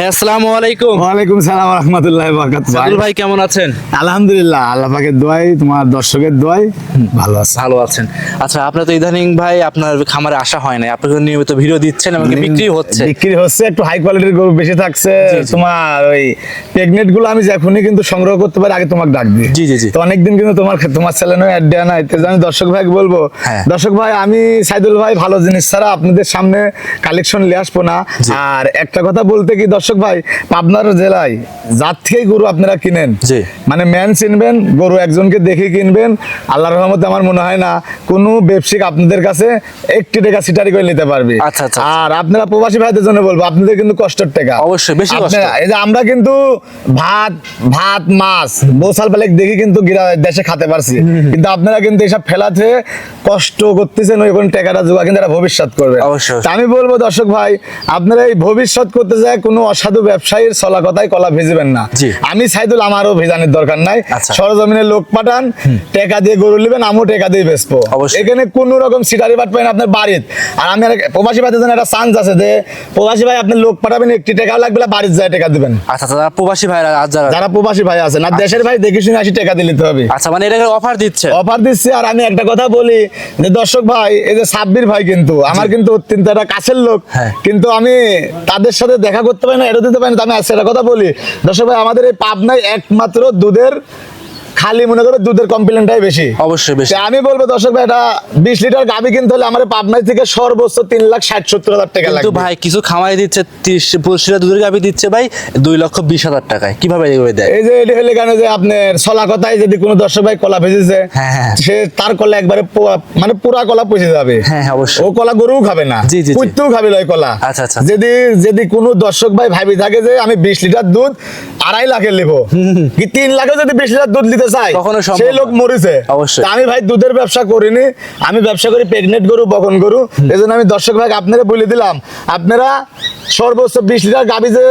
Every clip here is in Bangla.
ভাই আসসালামু আলাইকুম। ওয়ালাইকুম সালাম রহমতুল্লাহ বরকাত ভাই সাদুল ভাই কেমন আছেন? আলহামদুলিল্লাহ আল্লাহ পাকের দোয়াই তোমার দর্শকের দোয়াই ভালো আছে। ভালো আছেন। আচ্ছা আপনার তো ইদানিং ভাই আপনার খামারে আসা হয় না আপনি নিয়মিত ভিডিও দিচ্ছেন এবং বিক্রি হচ্ছে। বিক্রি হচ্ছে একটু হাই কোয়ালিটির গরু বেশি থাকছে। তোমার ওই প্রেগনেন্টগুলো আমি যখনই কিন্তু সংগ্রহ করতে পারি আগে তোমাকে ডাক দিই। জি, জি, জি। তো অনেকদিন কিন্তু তোমার তোমার চ্যানেলে অ্যাড দেওয়া নাই। তো আমি দর্শক ভাই বলব হ্যাঁ। দর্শক ভাই আমি সাইদুল ভাই ভালো জিনিস ছাড়া আপনাদের সামনে কালেকশন নিয়ে আসব না। আর একটা কথা বলতে কি দর্শক ভাই পাবনার জেলায় যার থেকেই গরু আপনারা কিনেন। মানে ম্যান চিনবেন গরু একজনকে দেখে কিনবেন। আল্লাহর রহমতে আমার মনে হয় না কোনো ব্যবসায়িক আপনাদের কাছে একটি টাকা সিটারি করে নিতে পারবে। আচ্ছা, আচ্ছা, আর আপনারা প্রবাসী ভাইদের জন্য বলব আপনাদের কিন্তু কষ্টের টাকা। অবশ্যই, বেশি এই যে আমরা কিন্তু ভাত ভাত মাছ বোসাল পালেক দেখি কিন্তু দেশে খেতে পারছি। কিন্তু আপনারা কিন্তু এসব ফেলাতে কষ্ট করতেছেন ওই কোন টাকাটা জোগা কিন্তু ভবিষ্যৎ করবে। অবশ্যই। আমি বলব দর্শক ভাই আপনারা এই ভবিষ্যৎ করতে যায় কোনো অসাধু ব্যবসায়ীর চলা কথায় কলা ভেজবেন না। আমি সাইদুল আমারও ভেজানের দরকার নাই। আচ্ছা। সরজমিনে লোক পাঠান টাকা দিয়ে গরু নেবেন আমিও টাকা দিয়ে বেচবো। এখানে কোনো রকম সিটারি বাট পাবেন আপনার বাড়ির। আর আমি প্রবাসী ভাইদের জন্য একটা চান্স আছে যে প্রবাসী ভাই আপনি লোক পাঠাবেন একটি টাকা লাগবে না বাড়ির যায় টাকা দিবেন। আচ্ছা আচ্ছা যারা প্রবাসী আজ যারা যারা প্রবাসী ভাই আছে না দেশের ভাই দেখে শুনে আসি টাকা দিতে হবে। আচ্ছা মানে এটাকে অফার দিচ্ছে। অফার দিচ্ছে আর আমি একটা কথা বলি যে দর্শক ভাই এই যে সাব্বির ভাই কিন্তু আমার কিন্তু অত্যন্ত একটা কাছের লোক। হ্যাঁ। কিন্তু আমি তাদের সাথে দেখা করতে পারি না এটা দিতে পারেন আমি আজকে কথা বলি। দর্শক ভাই আমাদের এই পাবনায় একমাত্র দুধের খালি মনে করো দুধের কমপ্লেনটাই বেশি অবশ্যই বেশি আমি বলব দর্শক ভাই এটা বিশ লিটার গাবি কিনতে হলে আমার পাবনায় থেকে সর্বোচ্চ তিন লাখ ষাট সত্তর হাজার টাকা লাগবে ভাই কিছু খামাই দিচ্ছে তিরিশ পঁচিশ লিটার দুধের গাভি দিচ্ছে ভাই দুই লক্ষ বিশ হাজার টাকায় কীভাবে এগুলো দেয় এই যে এটি হলে কেন যে আপনার ছলা কথায় যদি কোনো দর্শক ভাই কলা ভেজেছে হ্যাঁ, হ্যাঁ। সে তার কলা একবারে মানে পুরা কলা পচে যাবে হ্যাঁ, হ্যাঁ, অবশ্যই। ও কলা গরুও খাবে না জি, জি, জি। খাবে লয় কলা আচ্ছা, আচ্ছা। যদি যদি কোনো দর্শক ভাই ভাবি থাকে যে আমি বিশ লিটার দুধ আড়াই লাখের নেব কি তিন লাখে যদি বিশ লিটার দুধ নিতে চাই সেই লোক মরেছে। অবশ্যই। আমি ভাই দুধের ব্যবসা করিনি আমি ব্যবসা করি প্রেগনেন্ট গরু বকন গরু। এই জন্য আমি দর্শক ভাই আপনারা বলে দিলাম আপনারা সর্বোচ্চ বিশ লিটার যে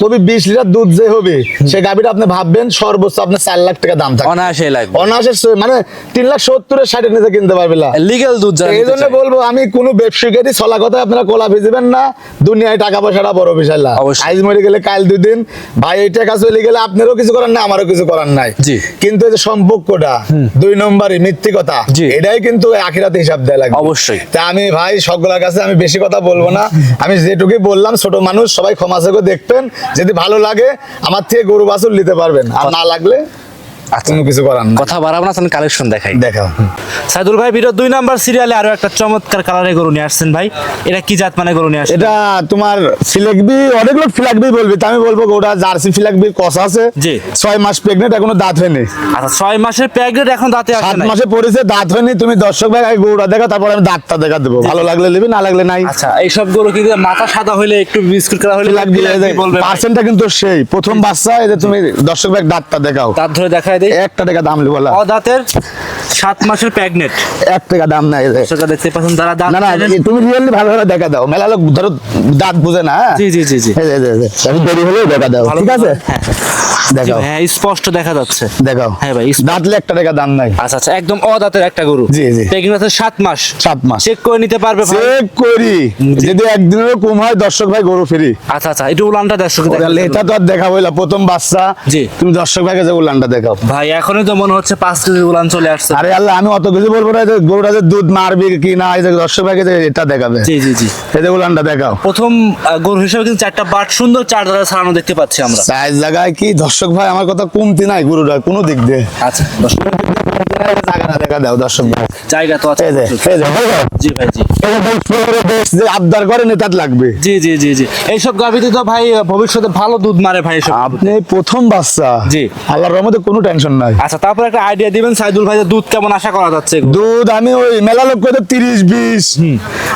কবি বিশ লিটার দুধ যে হবে সেই আপনি ভাববেন সর্বোচ্চ আপনার চার লাখ টাকা দাম থাকে অনায়াসে লাগবে। অনায়াসে মানে তিন লাখ সত্তরের ষাটের নিচে কিনতে পারবে না। লিগেল দুধ এই জন্য বলব আমি কোনো ব্যবসায়ীকেরই চলা কথা আপনারা কোলা ভিজবেন না দুনিয়ায় টাকা পয়সাটা বড় না। অবশ্যই। মরে গেলে কাল দুই দিন ভাই এই টাকা চলে গেলে আপনারও কিছু করার নাই আমারও কিছু করার নাই। কিন্তু যে সম্পর্কটা দুই নম্বরই মিথ্যিকতা। এটাই কিন্তু আখিরাতে হিসাব দেয় লাগবে। অবশ্যই। তা আমি ভাই সকলের কাছে আমি বেশি কথা বলব না। আমি যেটুকুই বললাম ছোট মানুষ সবাই ক্ষমা দেখবেন যদি ভালো লাগে আমার থেকে গরু বাছুর নিতে পারবেন। আর না লাগলে কোনো কিছু করার না কথা বাড়াবো না কালেকশন দেখাই। দেখাও। সাইদুল ভাই ভিডিও দুই নাম্বার সিরিয়ালে আরও একটা চমৎকার কালারে গরু নিয়ে আসছেন ভাই। এটা কি জাত মানে গরু নিয়ে আসছেন? এটা তোমার অনেক লোক ফিলাকবি বলবি তা আমি বলব ওটা জার্সি ফিলাকবি কষা আছে। জি। ছয় মাস প্রেগনেন্ট এখনও দাঁত হয়নি। আচ্ছা ছয় মাসের এখন দাঁতে আসে সাত মাসে পড়েছে দাঁত হয়নি তুমি দর্শক ভাই আগে গরুটা দেখা তারপর আমি দাঁতটা দেখা দেবো। ভালো লাগলে নেবে না লাগলে নাই। আচ্ছা এইসব গরু কিন্তু মাথা সাদা হইলে একটু বিস্কুট করা বলবে ভাই? পার্সেন্টটা কিন্তু সেই প্রথম বাচ্চা এই যে তুমি দর্শক ভাই দাঁতটা দেখাও। দাঁত ধরে দেখায় দেই। একটা টাকা দাম বলা অদাঁতের সাত মাসের প্যাগনেট এক টাকা দাম নাই সেটা দেখতে পাচ্ছেন দাঁত না না তুমি রিয়েলি ভালো ভালো দেখা দাও। মেলা লোক ধরো দাঁত বুঝে না হ্যাঁ? জি জি জি জি। আমি দেরি হলেও দেখা দাও ঠিক আছে? হ্যাঁ দেখাও হ্যাঁ স্পষ্ট দেখা যাচ্ছে। দেখাও। হ্যাঁ ভাই। দাঁতলে একটা টাকা দাম নাই। আচ্ছা আচ্ছা একদম অদাঁতের একটা গরু। জি, জি। প্রেগনেন্সির সাত মাস। সাত মাস। চেক করে নিতে পারবে ভাই। চেক করি। যদি একদিনেরও কম হয় দর্শক ভাই গরু ফ্রি। আচ্ছা আচ্ছা একটু উলানটা দর্শক এটা তো আর দেখা হইলা প্রথম বাচ্চা। জি। তুমি দর্শক ভাইকে যে উল্লানটা দেখাও। ভাই এখনই তো মনে হচ্ছে পাঁচ কেজি উলান চলে আসছে। আরে আল্লাহ আমি অত কিছু বলব না যে গরুটা যে দুধ মারবি কি না এই যে দর্শক ভাইকে যে এটা দেখাবে। জি জি জি। এই যে গোলামটা দেখাও। প্রথম গরু হিসেবে কিন্তু চারটা বাট সুন্দর চার দাদা ছাড়ানো দেখতে পাচ্ছি আমরা। চার জায়গায় কি? দর্শক ভাই আমার কথা কমতি নাই গরুটা কোনো দিক দিয়ে। আচ্ছা দর্শক, জায়গাটা দেখা দাও দর্শক ভাই জায়গা তো আছে। এই যে এই যে হলো? জি ভাই জি। এই ভাই ফ্লোরে বেশ যে আবদার করে নেতার লাগবে। জি জি জি জি। এইসব গাভিতে তো ভাই ভবিষ্যতে ভালো দুধ মারে ভাই এসব। আপনি প্রথম বাচ্চা। জি। আল্লাহর রহমতে কোনো টেনশন নাই। আচ্ছা তারপর একটা আইডিয়া দিবেন সাইদুল ভাই দুধ কেমন আশা করা যাচ্ছে? দুধ আমি ওই মেলা লোক কইতে তিরিশ বিশ।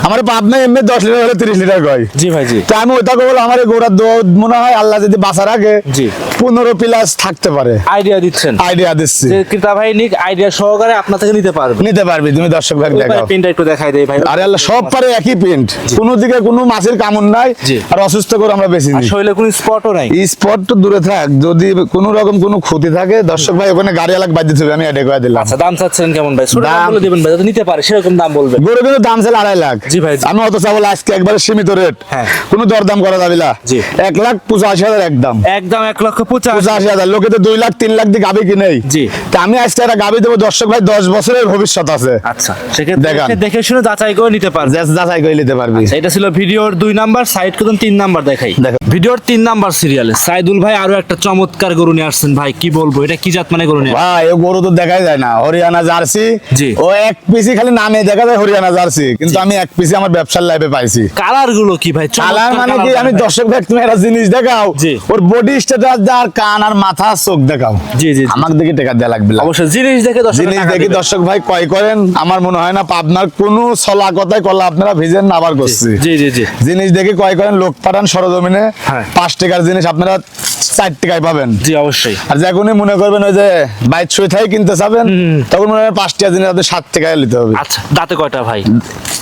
আমার পাবনা এমনি দশ লিটার হলে তিরিশ লিটার কয়। জি ভাই জি। তো আমি ওইটা বলব আমার গোড়ার দুধ মনে হয় আল্লাহ যদি বাঁচা রাখে জি। পনেরো প্লাস থাকতে পারে। আইডিয়া দিচ্ছেন। আইডিয়া দিচ্ছি। ক্রেতা ভাই নিক আইডিয়া সহকারে আপনার থেকে নিতে পারবে। নিতে পারবি তুমি দর্শক ভাই দেখাও। পিনটা একটু দেখাই দেই ভাই। আরে আল্লাহ সব পারে একই প্রিন্ট কোনো দিকে কোনো মাছের কামড় নাই আর অসুস্থ করে আমরা বেশি নিই। শরীরে কোনো স্পটও নাই। স্পট তো দূরে থাক যদি কোনো রকম কোনো ক্ষতি থাকে দর্শক ভাই ওখানে গাড়ি আলাক বাদ দিতে হবে আমি এটা করে দিলাম। আচ্ছা দাম চাচ্ছেন কেমন ভাই? দাম- বলে দিবেন ভাই যাতে নিতে পারে সেরকম দাম বলবেন গরু কিন্তু দাম ছিল আড়াই লাখ। জি ভাই, আমি অত চাবো আজকে একবারে সীমিত রেট হ্যাঁ। কোনো দরদাম করা যাবে না। জি। এক লাখ পঁচাশি হাজার একদম। একদম এক লক্ষ পঁচাশ। পঁচাশি হাজার। লোকে তো দুই লাখ তিন লাখ দিয়ে গাবি কিনেই। জি। তা আমি আজকে একটা গাবি দেবো দর্শক ভাই দশ বছরের ভবিষ্যৎ আছে। আচ্ছা সেক্ষেত্রে দেখে শুনে যাচাই করে নিতে পারবে। যাচাই করে নিতে পারবি। এটা ছিল ভিডিওর দুই নাম্বার সাইড করুন তিন নাম্বার দেখাই। দেখো। ভিডিওর তিন নাম্বার সিরিয়ালে সাইদুল ভাই আরও একটা চমৎকার গরু নিয়ে আসছেন। ভাই কি বলব এটা কি জাত মানে গরু নিয়ে ভাই ও গরু তো দেখাই যায় না। হরিয়ানা জার্সি। জি। ও এক পিসি খালি নামে দেখা যায় হরিয়ানা জার্সি। কিন্তু আমি এক পিসি আমার ব্যবসার লাইফে পাইছি। কালারগুলো কি ভাই? কালার মানে কি? আমি দর্শক ভাই তুমি একটা জিনিস দেখাও। জি। ওর বডি স্ট্যাটাস যা আর কান আর মাথা চোখ দেখাও। জি জি আমাকে দেখে টেকা দেওয়া লাগবে। অবশ্যই জিনিস দেখে জিনিস দেখি দর্শক ভাই কয় করেন আমার মনে হয় না আপনার কোনো ছলা কথায় কলা আপনারা ভিজেন না আবার করছি। জি জি জি। জিনিস দেখে কয় করেন লোক পাঠান সরজমিনে হ্যাঁ। পাঁচ টাকার জিনিস আপনারা চার টাকায় পাবেন। জি অবশ্যই। আর যখনই মনে করবেন ওই যে বাইক ছুঁয়ে থাই কিনতে চাবেন তখন মনে হয় পাঁচ টাকা জিনিস আপনার সাত টাকায় নিতে হবে। আচ্ছা দাঁতে কয়টা ভাই?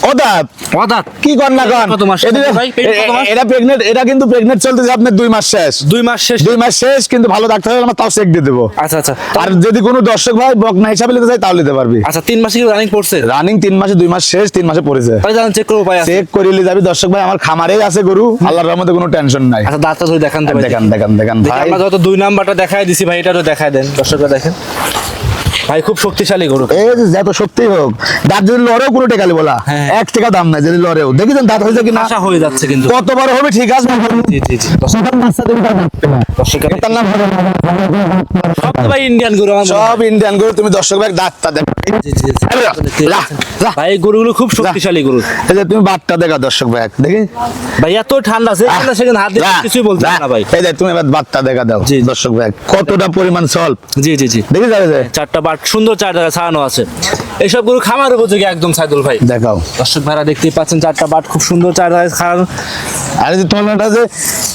ও দাঁত ও দাঁত কি কর না কর? এটা- ভাই, পেট কত মাস? এটা প্রেগনেন্ট এটা কিন্তু প্রেগনেন্ট চলতেছে আপনার দুই মাস শেষ। দুই মাস শেষ? দুই মাস শেষ কিন্তু ভালো ডাক্তার হলে আমরা তাও চেক দিয়ে দেবো। আচ্ছা আচ্ছা। আর যদি কোনো দর্শক ভাই বকনা হিসাবে নিতে চাই তাও নিতে পারবি। আচ্ছা তিন মাসে কি রানিং পড়ছে? রানিং তিন মাসে দুই মাস শেষ তিন মাসে পড়েছে। তাহলে চেক করে উপায় আছে। চেক করিলে যাবি। দর্শক ভাই আমার খামারেই আছে গরু। আল্লাহর রহমতে কোনো টেনশন নাই। আচ্ছা দাঁতটা ধরে দেখান দেখান দেখান। দেখান দেখি ভাই। আমরা যত দুই নাম্বারটা দেখাই দিছি ভাই এটা তো দেখাই দেন। দর্শকরা দেখেন। ভাই খুব শক্তিশালী গরু এই যে যত সত্যি হোক দাঁত যদি লড়েও কোনো টেকালি বলা হ্যাঁ। এক টাকা দাম নাই যদি লড়েও দেখেছেন দাঁত হয়েছে কিনা আশা হয়ে যাচ্ছে কিন্তু কত বড় হবে ঠিক আছে জি জি। সব ভাই ইন্ডিয়ান গরু হয়। সব ইন্ডিয়ান গরু তুমি দর্শক ভাই দেখো। আরে, যা, যা। ভাই গরুগুলো খুব শক্তিশালী গরু এই যে তুমি বাটটা দেখা দর্শক ভাই দেখি ভাই এত ঠান্ডা আছে ঠান্ডা সেখানে হাত দিয়ে কিছুই বলতে। না ভাই এই যে তুমি এবার বাটটা দেখা দাও। দর্শক ভাই কতটা পরিমাণ সল্প জি জি জি দেখি যাবে চারটা বাট সুন্দর চার ছাড়ানো আছে। এইসব গরু খামার উপযোগী একদম সাইদুল ভাই। দেখাও। দর্শক ভাইরা দেখতেই পাচ্ছেন চারটা বাট খুব সুন্দর চার ছাড়ানো আরে যে তোমার যে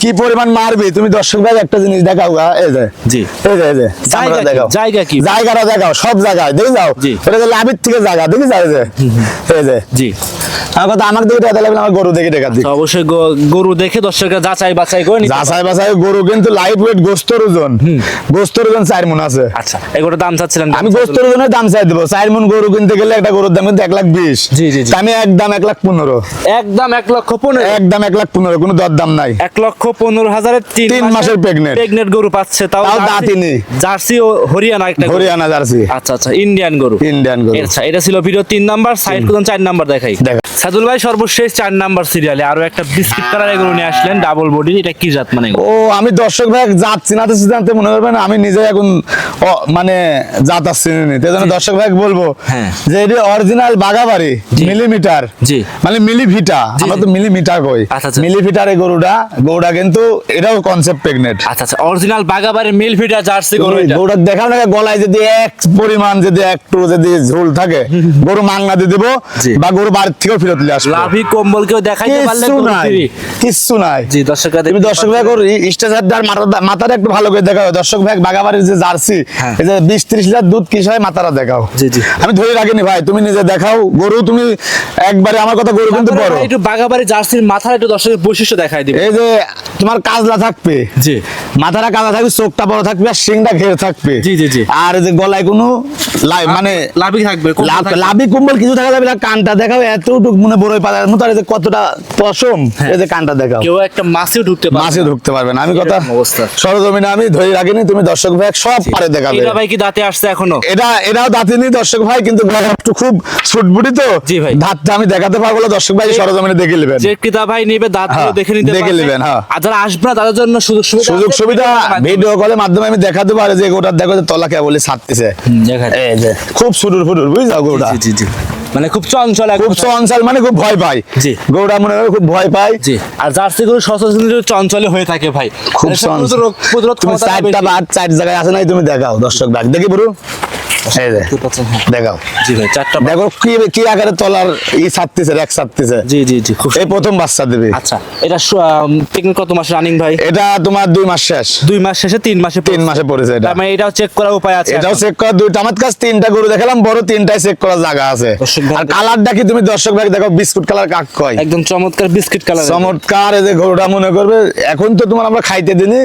কি পরিমাণ মারবে তুমি দর্শক ভাই একটা জিনিস দেখাও গা এই যে। জি। এই যে এই যে জায়গা দেখাও। জায়গা কি? জায়গাটা দেখাও সব জায়গায় দেখে যাও। এটা যে লাভির থেকে জায়গা দেখে যাও এই যে। এই যে। জি। আমার কথা আমাকে দেখে দেখা লাগবে আমার গরু দেখে দেখা দিই অবশ্যই গরু দেখে দর্শকরা যাচাই বাছাই করে। যাচাই বাছাই গরু কিন্তু লাইট ওয়েট গোস্তর ওজন। গোস্তর ওজন চার মন আছে। আচ্ছা এগুলোর দাম চাচ্ছিলেন আমি গোস্তর ওজনের দাম চাই দেবো। চার মন গরু কিনতে গেলে একটা গরুর দাম কিন্তু এক লাখ বিশ। আমি একদম এক লাখ পনেরো। একদম এক লক্ষ পনেরো। একদম এক লাখ পনেরো কোনো দর দাম নাই। এক লক্ষ পনেরো হাজারের তিন মাসের pregnant। প্রেগনেন্ট গরু পাচ্ছে তাও তাও জার্সি- ও হরিয়ানা একটা হরিয়ানা জার্সি। আচ্ছা আচ্ছা ইন্ডিয়ান গরু। ইন্ডিয়ান গরু। আচ্ছা এটা ছিল ভিডিও তিন নাম্বার সাইড করুন চার নাম্বার দেখাই। সাদুল ভাই সর্বশেষ চার নাম্বার সিরিয়ালে আরও একটা বিস্কিট কালারের গরু নিয়ে আসলেন ডাবল বডি এটা কি জাত মানে ও আমি দর্শক ভাই জাত চিনাতে চিনাতে মনে করবেন আমি নিজে এখন মানে জাত নি তাই জন্য দর্শক ভাই বলব হ্যাঁ। যে এটি অরিজিনাল বাগাবাড়ি মিলিমিটার জি। মানে মিলিভিটা আমরা তো মিলিমিটার কই আচ্ছা, আচ্ছা। মিলিভিটার এই গরুটা গরুটা কিন্তু এটাও কনসেপ্ট প্রেগনেন্ট আচ্ছা আচ্ছা অরিজিনাল বাগাবাড়ির মিল জার্সি গরু এটা। গরুটা দেখাও না গলায় যদি এক পরিমাণ যদি একটু যদি ঝোল থাকে গরু মাংনা দিয়ে দেবো। বা গরু বাড়ির থেকেও ফেরত নিয়ে আসব লাভি কম্বল কেউ দেখাইতে পারলে কিচ্ছু নাই জি দর্শকরা তুমি দর্শক ভাই পাচ্ছেন। স্টেজার মাথাটা মাথাটা একটু ভালো করে দেখাও দর্শক ভাই বাগাবাড়ির যে জার্সি হ্যাঁ। এই যে বিশ ত্রিশ লিটার দুধ কিস হয় মাথাটা দেখাও জি, জি। আমি ধরে রাখিনি ভাই তুমি নিজে দেখাও। গরু তুমি একবারে আমার কথা গরু কিন্তু বড়। একটু বাগাবাড়ি জার্সির মাথার একটু দর্শকের বৈশিষ্ট্য দেখাই দিবে। এই যে তোমার কাজলা থাকবে জি। মাথাটা কাজলা থাকবে চোখটা বড় থাকবে আর শিংটা ঘেরে থাকবে। জি, জি, জি। আর এই যে গলায় কোনো মানে থাকবে কম্বল কিছু থাকা যাবে না কানটা দেখাও এতটুকু মনে বড় পাতার মতো আর কতটা পশম এই যে কানটা দেখাও। কেউ একটা মাছেও ঢুকতে পারবে ঢুকতে পারবে না। আমি কথা অবস্থা। সরজমিনে আমি ধরে রাখিনি তুমি দর্শক ভাই সব পারে দেখাবে। এটা ভাই কি দাঁতে আসছে এখনও? এটা এটাও দাঁতিনি দর্শক ভাই কিন্তু একটু খুব ছুটবুটি তো। জি ভাই। ধাতটা আমি দেখাতে পারব না দর্শক ভাই সরজমিনে দেখে নেবেন। যে ক্রেতা ভাই নেবে দাঁত হ্যাঁ, দেখে নিতে দেখে নেবেন, হ্যাঁ। আর যারা আসবে না তাদের জন্য সুযোগ সুবিধা সুযোগ সুবিধা ভিডিও কলের মাধ্যমে আমি দেখাতে পারি যে গোটার দেখো যে তলা কেবলই ছাড়তেছে। দেখাই। এই যে খুব সুদূর ফুটুর বুঝছ গোটা জি জি মানে খুব চঞ্চল খুব। চঞ্চল মানে খুব ভয় পায়। জি। গৌড়া মনে হয় খুব ভয় পায়। জি। আর জার্সি গরু সচরাচর চঞ্চলে হয়ে থাকে ভাই। খুব মানে চঞ্চল। তুমি চারটা। বাদ চার জায়গায় আছে নাই তুমি দেখাও দর্শক ভাগ দেখি বড়। এই যে দেখতে পাচ্ছেন, হ্যাঁ। দেখাও। জি ভাই চারটা দেখো কি কি আকারে তলার ই ছাড়তেছে এক ছাড়তেছে। জি জি জি এই প্রথম বাচ্চা দেবে। আচ্ছা এটা পিকনিক কত মাস রানিং ভাই? এটা তোমার দুই মাস শেষ। দুই মাস শেষে তিন মাসে তিন মাসে পড়েছে এটা। মানে এটাও চেক করার উপায় আছে এটাও চেক করা দুইটা আমার কাছে তিনটা গরু দেখালাম বড় তিনটাই চেক করার জায়গা আছে। আর কালারটা কি তুমি দর্শক ভাই দেখো বিস্কুট কালার কাক কয়? একদম চমৎকার বিস্কিট কালার চমৎকার এই যে গরুটা মনে করবে এখন তো তোমার আমরা খাইতে দিনি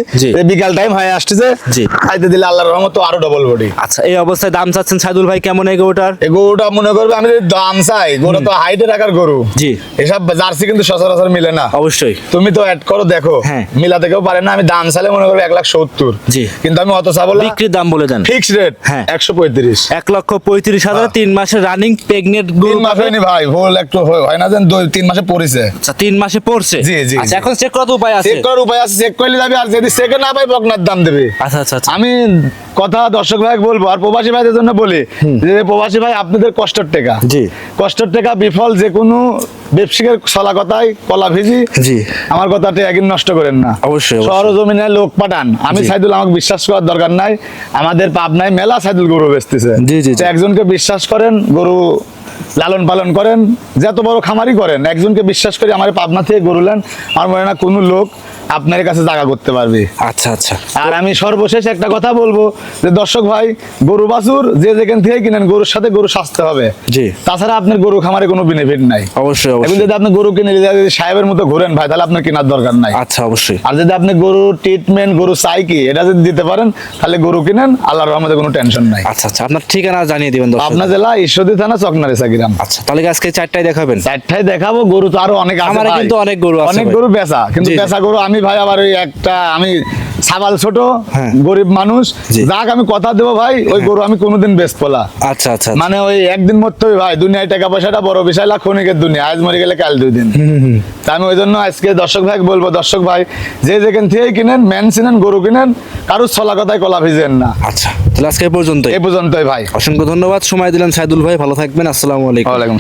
বিকাল টাইম হয়ে আসতেছে জি। খাইতে দিলে আল্লাহর রহমত আরও ডবল বডি আচ্ছা এই অবস্থায় দাম চাচ্ছেন সাইদুল ভাই কেমন এই গরুটার? এই গরুটা মনে করবে আমি যদি দাম চাই গরু তো হাইটে রাখার গরু। জি। এসব জার্সি কিন্তু সচরাচর মিলে না। অবশ্যই। তুমি তো অ্যাড করো দেখো। হ্যাঁ। মিলাতে কেউ পারে না আমি দাম চাইলে মনে করবে এক লাখ সত্তর। জি। কিন্তু আমি অত চাবো বিক্রির দাম বলে দেন। ফিক্স রেট হ্যাঁ। একশো পঁয়ত্রিশ। এক লক্ষ পঁয়ত্রিশ হাজার তিন মাসের রানিং প্রেগনেন্ট তিন মাস হয়নি ভাই ভুল একটু হয় হয় না যেন দুই তিন মাসে পড়েছে। আচ্ছা তিন মাসে পড়ছে? জি, জি, আচ্ছা এখন চেক করার উপায় আছে। চেক করার উপায় আছে চেক করলে যাবে আর যদি চেকে না পাই বকনার দাম দেবে। আচ্ছা আচ্ছা আচ্ছা। আমি কথা দর্শক ভাই বলব আর প্রবাসী ভাইদের জন্য বলি যে প্রবাসী ভাই আপনাদের কষ্টের টাকা। জি। কষ্টের টাকা বিফল যে কোনো ব্যবসায়িকের সলা কথায় কলা ভিজি। জি। আমার কথাটা একদিন নষ্ট করেন না। অবশ্যই, অবশ্যই। শহর জমিনে লোক পাঠান। আমি সাইদুল আমাকে বিশ্বাস করার দরকার নাই। আমাদের পাবনায় মেলা সাইদুল গরু বেচতেছে। জি, জি, একজনকে বিশ্বাস করেন গরু লালন পালন করেন। যত বড় খামারি করেন একজনকে বিশ্বাস করে আমার পাবনা থেকে গরু নেন। আমার মনে না কোনো লোক আপনার কাছে জায়গা করতে পারবে। আচ্ছা আচ্ছা। আর আমি সর্বশেষ একটা কথা বলব যে দর্শক ভাই গরু বাছুর যে যেখান থেকে কিনেন গরুর সাথে গরু স্বাস্থ্য হবে। জি। তাছাড়া আপনার গরু খামারে কোনো বেনিফিট নাই। অবশ্যই অবশ্যই। যদি আপনি গরু কিনে যদি সাহেবের মতো ঘুরেন ভাই তাহলে আপনার কেনার দরকার নাই। আচ্ছা অবশ্যই। আর যদি আপনি গরু ট্রিটমেন্ট গরু চাই কি এটা যদি দিতে পারেন তাহলে গরু কিনেন আল্লাহর রহমতে কোনো টেনশন নাই। আচ্ছা আচ্ছা। আপনার ঠিকানা জানিয়ে দিবেন দর্শক। আপনার জেলা ঈশ্বরদী থানা চকনারেসা গ্রাম। আচ্ছা তাহলে আজকে চারটায় দেখাবেন? চারটায় দেখাবো গরু তো আরও অনেক আছে আমারে। কিন্তু অনেক গরু আছে অনেক গরু বেচা কিন্তু। বেচা গরু আমি ভাই আবার ওই একটা আমি সাবাল ছোট হ্যাঁ। গরিব মানুষ। যাক আমি কথা দেবো ভাই ওই গরু আমি কোনোদিন বেচবো না। আচ্ছা আচ্ছা মানে ওই একদিন মরতে হবে ভাই দুনিয়ায় টাকা পয়সাটা বড় না ক্ষণিকের দুনিয়া আজ মরে গেলে কাল দুই দিন। তা আমি ওই জন্য আজকে দর্শক ভাই বলব দর্শক ভাই যে যেখান থেকে কিনেন ম্যান চিনেন গরু কিনেন কারোর ছলা কথায় কলা ভিজেন না। আচ্ছা তাহলে আজকে এই পর্যন্তই। এই পর্যন্তই ভাই। অসংখ্য ধন্যবাদ সময় দিলেন সাইদুল ভাই ভালো থাকবেন আসসালামু আলাইকুম।